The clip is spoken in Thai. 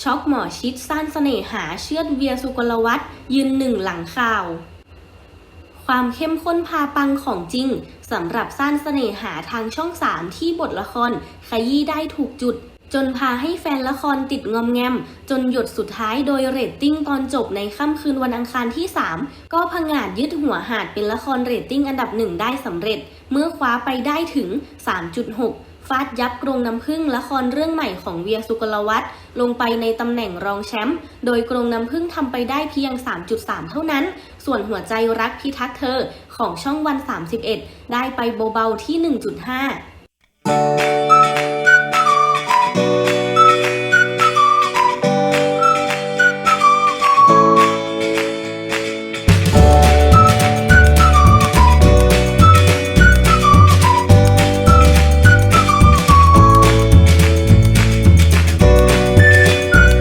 ช็อกหมอชิดสร้างเสน่หาเชือดเวียสุกลวัตยืนหนึ่งหลังข่าว ความเข้มข้นพาปังของจริงสำหรับสร้างเสน่หาทางช่อง3ที่บทละครขยี้ได้ถูกจุด จนพาให้แฟนละครติดงอมแงม จนหยดสุดท้ายโดยเรตติ้งตอนจบในค่ำคืนวันอังคารที่ 3 ก็ผงาดยึดหัวหาดเป็นละครเรตติ้งอันดับหนึ่งได้สำเร็จ เมื่อคว้าไปได้ถึง 3.6ฟาดยับกรงน้ำพึ่งละครเรื่องใหม่ของเวียสุกลวัฒน์ลงไปในตำแหน่งรองแชมป์ โดยกรงน้ำพึ่งทำไปได้เพียง 3.3 เท่านั้น ส่วนหัวใจรักพิทักษ์เธอของช่องวัน 31 ได้ไปเบาๆที่ 1.5